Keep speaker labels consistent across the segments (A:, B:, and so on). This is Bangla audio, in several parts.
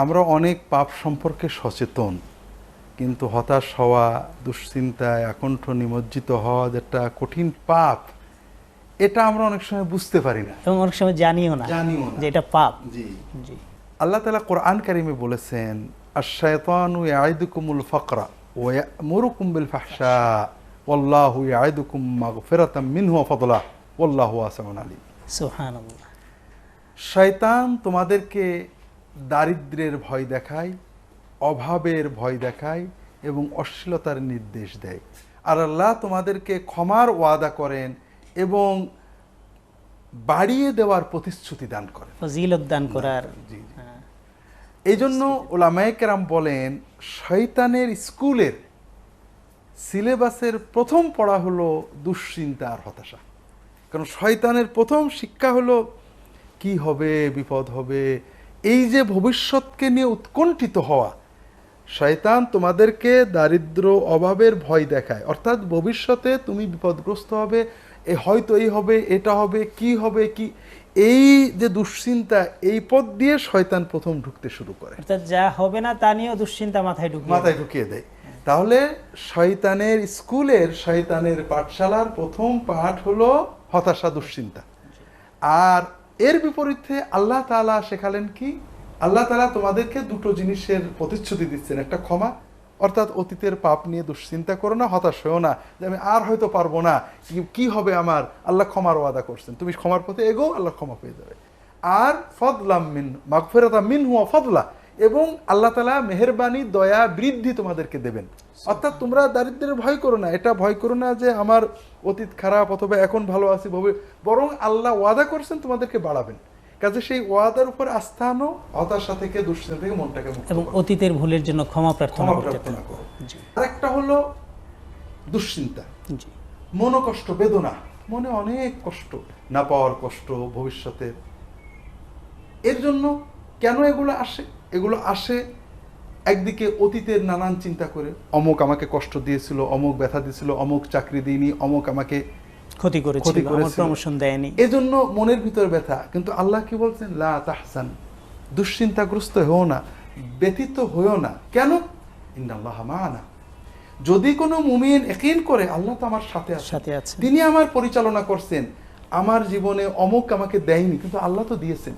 A: আমরা অনেক পাপ সম্পর্কে সচেতন কিন্তু হতাশ হওয়া দুশ্চিন্তায় আকণ্ঠ নিমজ্জিত হওয়া যেটা কঠিন পাপ এটা আমরা অনেক সময় বুঝতে পারি না।
B: এবং অনেক সময় জানিও না
A: জানিও না।
B: যে এটা পাপ।
A: জি।
B: জি।
A: আল্লাহ তালা কোরআন কারিমে বলেছেন আশায়তানু ইয়াইদুকুমুল ফাকরা ওয়া ইয়ামুরুকুম বিল ফাহশা ওয়াল্লাহু ইয়াইদুকুম মাগফিরাতাম মিনহু ওয়া ফাদলা ওয়াল্লাহু ওয়াসিউন আলিম। শয়তান তোমাদেরকে দারিদ্র্যের ভয় দেখায় অভাবের ভয় দেখায় এবং অশ্লীলতার নির্দেশ দেয়। আর আল্লাহ তোমাদেরকে ক্ষমার ওয়াদা করেন এবং বাড়িয়ে দেওয়ার প্রতিশ্রুতি দান করেন।
B: দান করার। হ্যাঁ,
A: এই জন্য ওলামায়কেরাম বলেন শয়তানের স্কুলের সিলেবাসের প্রথম পড়া হলো দুশ্চিন্তা আর হতাশা। কারণ শয়তানের প্রথম শিক্ষা হলো কি হবে বিপদ হবে? এই যে ভবিষ্যৎকে নিয়ে উৎকণ্ঠিত হওয়া শয়তান তোমাদেরকে দারিদ্র অভাবের ভয় দেখায়। অর্থাৎ ভবিষ্যতে তুমি বিপদগ্রস্ত হবে এ হয়তো এই হবে এটা হবে কি হবে কি? এই যে দুশ্চিন্তা এই পথ দিয়ে শয়তান প্রথম ঢুকতে শুরু করে।
B: অর্থাৎ যা হবে না তা নিয়েও দুশ্চিন্তা মাথায় ঢুকিয়ে
A: মাথায় ঢুকিয়ে দেয়। তাহলে শয়তানের স্কুলের শয়তানের পাঠশালার প্রথম পাঠ হলো হতাশা, দুশ্চিন্তা। আর এর বিপরীতে আল্লাহ তাআলা শেখালেন কি? আল্লাহ তালা তোমাদেরকে দুটো জিনিসের প্রতিশ্রুতি দিচ্ছেন। একটা ক্ষমা, অর্থাৎ অতীতের পাপ নিয়ে দুশ্চিন্তা করো না, হতাশ হয়েও না, যে আমি আর হয়তো পারব না। কি- কি হবে আমার? আল্লাহ ক্ষমার ওয়াদা করছেন। তুমি ক্ষমার পথে এগো, আল্লাহ ক্ষমা পেয়ে যাবে। আর ফদলাম মিন মাগফিরাতা মিন হুয়া ফদলা। এবং আল্লাহ তালা মেহেরবানি দয়া বৃদ্ধি তোমাদেরকে দেবেন। অর্থাৎ তোমরা দারিদ্র্যের ভয় করো না। এটা ভয় করো না যে আমার অতীত খারাপ অথবা এখন ভালো আছি ভবে বরং আল্লাহ ওয়াদা করছেন তোমাদেরকে বাড়াবেন। কাজে সেই ওয়াদার উপর আস্থা আনো হতাশা থেকে দুশ্চিন্তা থেকে মনটাকে
B: এবং অতীতের ভুলের জন্য ক্ষমা প্রার্থনা
A: প্রার্থনা করো। আরেকটা হলো দুশ্চিন্তা। মনোকষ্ট বেদনা। মনে অনেক কষ্ট না পাওয়ার কষ্ট ভবিষ্যতে। এর জন্য কেন এগুলো আসে? এগুলো আসে একদিকে অতীতের নানান চিন্তা করে। অমুক আমাকে কষ্ট দিয়েছিল অমুক ব্যথা দিয়েছিল অমুক চাকরি দিইনি অমুক আমাকে
B: ক্ষতি করেছিল
A: ক্ষতি করেছিল।
B: প্রমোশন দেয়নি।
A: এজন্য মনের ভিতর ব্যথা। কিন্তু আল্লাহ কি বলছেন? লা তাহসান। দুশ্চিন্তাগ্রস্ত হও না ব্যথিত হয়েও না। কেন? ইন্নাল্লাহ মানা যদি কোনো মুমিন একিন করে আল্লাহ তো আমার সাথে
B: সাথে আছে।
A: তিনি আমার পরিচালনা করছেন। আমার জীবনে অমুক আমাকে দেয়নি কিন্তু আল্লাহ তো দিয়েছেন।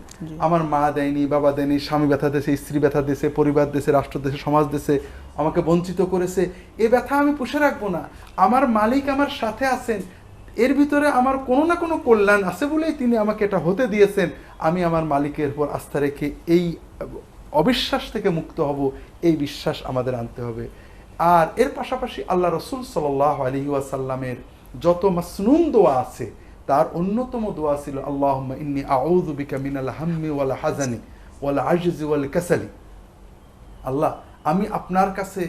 A: আমার মা দেয়নি বাবা দেয়নি স্বামী ব্যথা দিয়েছে স্ত্রী ব্যথা দিয়েছে পরিবার দেশে রাষ্ট্র দেশে সমাজ দেশে আমাকে বঞ্চিত করেছে। এ ব্যথা আমি পুষে রাখব না। আমার মালিক আমার সাথে আছেন। এর ভিতরে আমার কোনো না কোনো কল্যাণ আছে বলেই তিনি আমাকে এটা হতে দিয়েছেন। আমি আমার মালিকের উপর আস্থা রেখে এই অবিশ্বাস থেকে মুক্ত হব এই বিশ্বাস আমাদের আনতে হবে। আর এর পাশাপাশি আল্লাহ রসুল সাল্লাহ আলী ওয়াসাল্লামের যত মাসনুন দোয়া আছে তার অন্যতম দোয়া ছিল আল্লাহ ইন্নি আউযু বিকা মিনাল হাম্মি ওয়াল হাজানি ওয়াল আজজি ওয়াল কাসালি। আল্লাহ আমি আপনার কাছে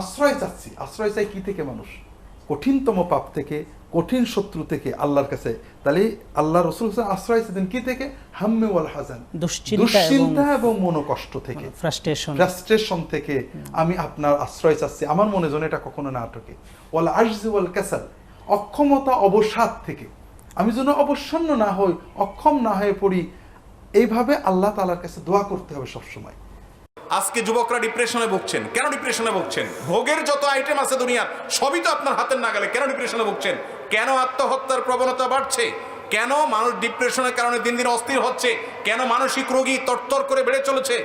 A: আশ্রয় চাচ্ছি। আশ্রয় চাই কি থেকে মানুষ? কঠিনতম পাপ থেকে কঠিন শত্রু থেকে আল্লাহর কাছে। তাহলে আল্লাহ রসুল আশ্রয় চাইতেন কি থেকে? হাম্মে ওয়াল হাজান
B: দুশ্চিন্তা এবং
A: মনোকষ্ট থেকে।
B: ফ্রাস্ট্রেশন।
A: ফ্রাস্ট্রেশন থেকে আমি আপনার আশ্রয় চাচ্ছি। আমার মনে যেন এটা কখনো না আটকে। ওয়াল আজজি ওয়াল কাসাল অক্ষমতা অবসাদ থেকে। আমি যেন অবসন্ন না হই, অক্ষম না হয়ে পড়ি, এইভাবে আল্লাহ তাআলার কাছে দোয়া করতে হবে সবসময়।
C: আজকে যুবকরা ডিপ্রেশনে ভুগছেন। কেন ডিপ্রেশনে ভুগছেন? ভোগের যত আইটেম আছে দুনিয়ার সবই তো আপনার হাতের নাগালে। কেন ডিপ্রেশনে ভুগছেন? কেন আত্মহত্যার প্রবণতা বাড়ছে? কেন মানুষ ডিপ্রেশনের কারণে দিন দিন অস্থির হচ্ছে? কেন মানসিক রোগী তরতর করে বেড়ে চলেছে?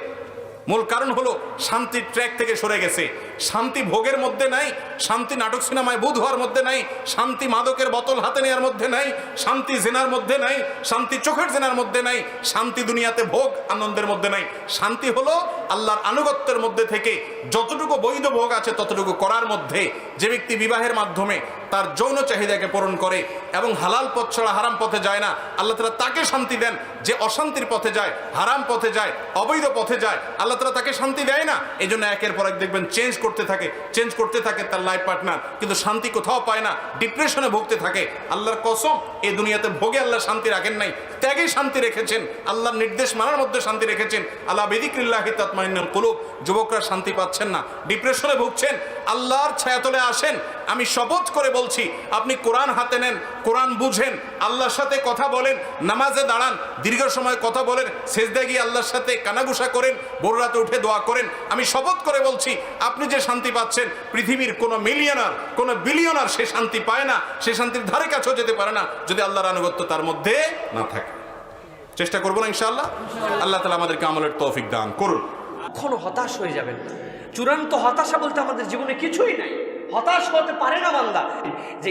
C: মূল কারণ হলো, শান্তির ট্র্যাক থেকে সরে গেছে। শান্তি ভোগের মধ্যে নাই, শান্তি নাটক সিনেমায় বুধ হওয়ার মধ্যে নাই, শান্তি মাদকের বোতল হাতে নেওয়ার মধ্যে নাই, শান্তি জেনার মধ্যে নাই, শান্তি চোখের জেনার মধ্যে নাই, শান্তি দুনিয়াতে ভোগ আনন্দের মধ্যে নাই। শান্তি হলো আল্লাহর আনুগত্যের মধ্যে থেকে যতটুকু বৈধ ভোগ আছে ততটুকু করার মধ্যে যে ব্যক্তি বিবাহের মাধ্যমে তার যৌন চাহিদাকে পূরণ করে এবং হালাল পথ ছাড়া হারাম পথে যায় না, আল্লাহ তালা তাকে শান্তি দেন যে অশান্তির পথে যায়, হারাম পথে যায়, অবৈধ পথে যায়, আল্লাহ তালা তাকে শান্তি দেয় না এই জন্য একের পর এক দেখবেন চেঞ্জ করতে থাকে চেঞ্জ করতে থাকে তার লাইফ পার্টনার কিন্তু শান্তি কোথাও পায় না ডিপ্রেশনে ভুগতে থাকে। আল্লাহর কসম, এই দুনিয়াতে ভোগে আল্লাহ শান্তি রাখেন নাই ত্যাগে শান্তি রেখেছেন, আল্লাহর নির্দেশ মানার মধ্যে শান্তি রেখেছেন। আল্লাহ বেদিক্রিল্লাহি তাতমাইনুল কুলুব, যুবকরা শান্তি পাচ্ছেন না ডিপ্রেশনে ভুগছেন, আল্লাহর ছায়াতলে আসেন আমি শপথ করে বলছি, আপনি কোরআন হাতে নেন, কোরআন বুঝেন, আল্লাহর সাথে কথা বলেন, নামাজে দাঁড়ান, দীর্ঘ সময় কথা বলেন সেজদা গিয়ে আল্লাহর সাথে কানাগুসা করেন রাতে উঠে দোয়া করেন। আমি শপথ করে বলছি, আপনি যে শান্তি পাচ্ছেন, পৃথিবীর কোনো মিলিয়নার, কোনো বিলিয়নার সে শান্তি পায় না, সে শান্তির ধারে কাছেও যেতে পারে না, যদি আল্লাহর আনুগত্য তার মধ্যে না থাকে। চেষ্টা করব না ইনশাআল্লাহ? আল্লাহ তালা আমাদেরকে আমলের তৌফিক দান করুন।
D: কখনো হতাশ হয়ে যাবেন চূড়ান্ত হতাশা বলতে আমাদের জীবনে কিছুই নাই। হতাশ হতে পারে না বান্দা। যে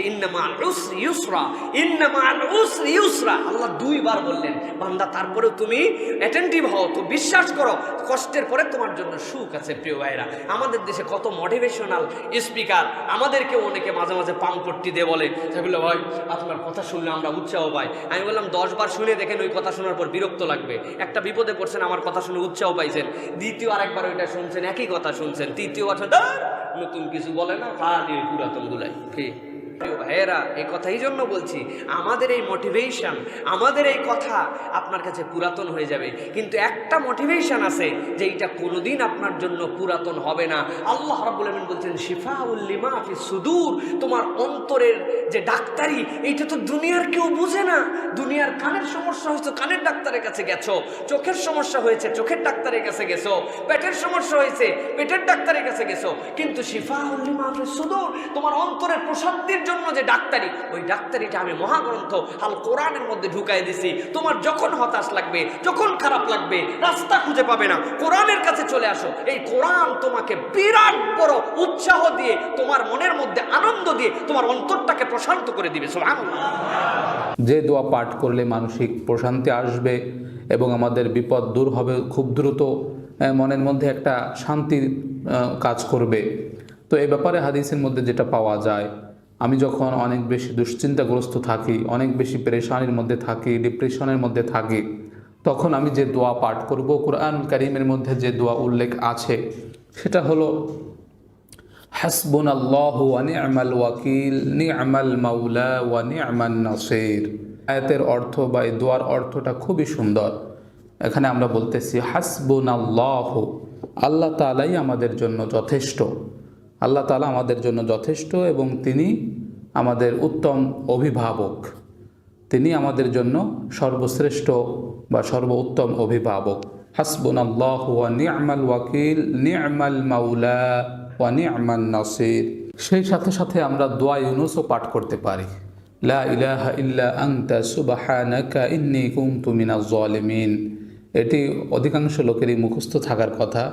D: আল্লাহ দুইবার বললেন বান্দা তারপরেও তুমি অ্যাটেন্টিভ হও তো বিশ্বাস করো কষ্টের পরে তোমার জন্য সুখ আছে প্রিয় ভাইরা আমাদের দেশে কত মোটিভেশনাল স্পিকার আমাদেরকে অনেকে মাঝে মাঝে পাম পট্টি দিয়ে বলে সেগুলো ভাই আপনার কথা শুনলে আমরা উৎসাহ পাই। আমি বললাম দশ বার শুনে দেখেন ওই কথা শোনার পর বিরক্ত লাগবে। একটা বিপদে পড়ছেন আমার কথা শুনে উৎসাহ পাইছেন। দ্বিতীয় আরেকবার ওইটা শুনছেন একই কথা শুনছেন। তৃতীয় শুনে, নতুন কিছু বলে না ওই পুরাতন গুলাই ঠিক প্রিয় ভাইয়েরা, এই কথাই জন্য বলছি, আমাদের এই মোটিভেশন আমাদের এই কথা আপনার কাছে পুরাতন হয়ে যাবে। কিন্তু একটা মোটিভেশন আছে যে এটা কোনোদিন আপনার জন্য পুরাতন হবে না। আল্লাহ রাব্বুল আলামিন বলছেন শিফা উল্লিমা ফি সুদূর। তোমার অন্তরের যে ডাক্তারি, এইটা তো দুনিয়ার কেউ বুঝে না। দুনিয়ার কানের সমস্যা হয়েছে, কানের ডাক্তারের কাছে গেছো, চোখের সমস্যা হয়েছে, চোখের ডাক্তারের কাছে গেছো, পেটের সমস্যা হয়েছে, পেটের ডাক্তারের কাছে গেছো। কিন্তু শিফা উল্লিমা ফি সুদূর, তোমার অন্তরের প্রশান্তির জন্য যে ডাক্তারি, ওই ডাক্তারিটা আমি মহাগ্রন্থ আল কোরআনের মধ্যে ঢুকাই দিছি। তোমার যখন হতাশ লাগবে, যখন খারাপ লাগবে, রাস্তা খুঁজে পাবে না। কোরআনের কাছে চলে আসো। এই কোরআন তোমাকে বিরাট বড় উৎসাহ দিয়ে, তোমার মনের মধ্যে আনন্দ দিয়ে, তোমার অন্তরটাকে প্রশান্ত করে দিবে।
E: যে দোয়া পাঠ করলে মানসিক প্রশান্তি আসবে এবং আমাদের বিপদ দূর হবে খুব দ্রুত মনের মধ্যে একটা শান্তির কাজ করবে। তো এই ব্যাপারে হাদিসের মধ্যে যেটা পাওয়া যায় আমি যখন অনেক বেশি দুশ্চিন্তাগ্রস্ত থাকি, অনেক বেশি পেরেশানির মধ্যে থাকি ডিপ্রেশনের মধ্যে থাকি, তখন আমি যে দোয়া পাঠ করব, কোরআন করিমের মধ্যে যে দোয়া উল্লেখ আছে, সেটা হলো হাসবুন আল্লাহ নি'মাল ওয়াকিল, নি'মাল মাওলা ওয়া নি'মান নাসির। আয়াতের অর্থ বা এই দোয়ার অর্থটা খুবই সুন্দর। এখানে আমরা বলতেছি হাসবুন আল্লাহ আল্লাহ তালাই আমাদের জন্য যথেষ্ট। আল্লাহ তালা আমাদের জন্য যথেষ্ট এবং তিনি আমাদের উত্তম অভিভাবক। তিনি আমাদের জন্য সর্বশ্রেষ্ঠ বা সর্বোত্তম অভিভাবক। হাসবুন আল্লাহ ওয়া নি'মাল ওয়াকিল, নি'মাল মাওলা ওয়া নি'মান নাসির। সেই সাথে সাথে আমরা দোয়া ইউনুসও পাঠ করতে পারি। লা ইলাহা ইল্লা আনতা, সুবহানাকা ইন্নী কুনতু মিনাজ জালিমিন এটি অধিকাংশ লোকেরই মুখস্থ থাকার কথা।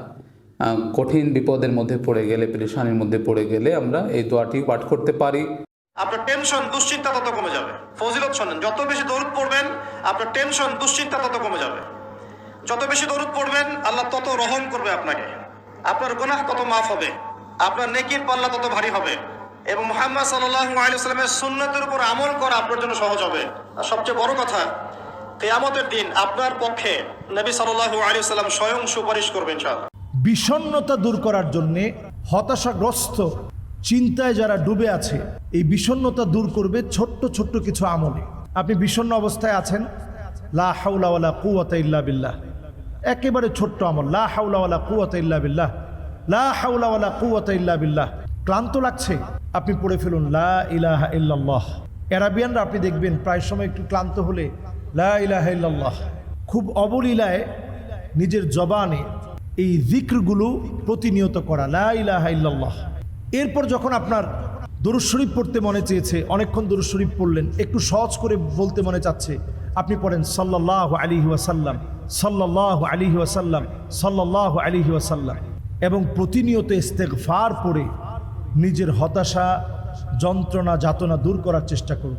E: কঠিন বিপদের মধ্যে পড়ে গেলে, পেরেশানির মধ্যে পড়ে গেলে আমরা এই দোয়াটি পাঠ করতে পারি।
F: আপনার টেনশন, দুশ্চিন্তা তত কমে যাবে। ফজিলত শোনেন, যত বেশি দরুদ পড়বেন, আপনার টেনশন, দুশ্চিন্তা তত কমে যাবে। যত বেশি দরুদ পড়বেন, আল্লাহ তত রহম করবে আপনাকে। আপনার গুনাহ তত মাফ হবে, আপনার নেকির পাল্লা তত ভারী হবে এবং মোহাম্মদ সাল্লাহ আলিয়াল্লামের সুন্নতের উপর আমল করা আপনার জন্য সহজ হবে। আর সবচেয়ে বড় কথা, কেয়ামতের দিন আপনার পক্ষে নবী সাল্লাহ আলিয়াল্লাম স্বয়ং সুপারিশ করবেন ইনশাআল্লাহ।
G: বিষণ্ণতা দূর করার জন্যে হতাশাগ্রস্ত, চিন্তায় যারা ডুবে আছে, এই বিষণ্ণতা দূর করবে ছোট্ট ছোট্ট কিছু আমলে। আপনি বিষণ্ণ অবস্থায় আছেন? লা হাউলাওয়ালা কুয়াতা ইল্লা বিল্লাহ। একেবারে ছোট্ট আমল। লা হাউলাওয়ালা কুয়াতা ইল্লা বিল্লাহ। লা হাউলাওয়ালা কুয়াতা ইল্লা বিল্লাহ। ক্লান্ত লাগছে? আপনি পড়ে ফেলুন, লা ইলাহা ইল্লাল্লাহ। অ্যারাবিয়ানরা আপনি দেখবেন প্রায় সময় একটু ক্লান্ত হলে, লা ইলাহা ইল্লাল্লাহ। খুব অবলীলায় নিজের জবানে এই জিক্রগুলো প্রতিনিয়ত করা। লা ইলাহা ইল্লাল্লাহ। এরপর যখন আপনার শরীফ পড়তে মনে চেয়েছে, অনেকক্ষণ শরীফ পড়লেন, একটু সহজ করে বলতে মনে চাচ্ছে, আপনি পড়েন সাল্লাহ আলী ওয়াসাল্লাম সাল্লাহ আলী ওয়াসাল্লাম সাল্লাহ আলী ওয়াসাল্লাম। এবং প্রতিনিয়ত ইস্তেগফার পড়ে নিজের হতাশা, যন্ত্রণা, যাতনা দূর করার চেষ্টা করুন।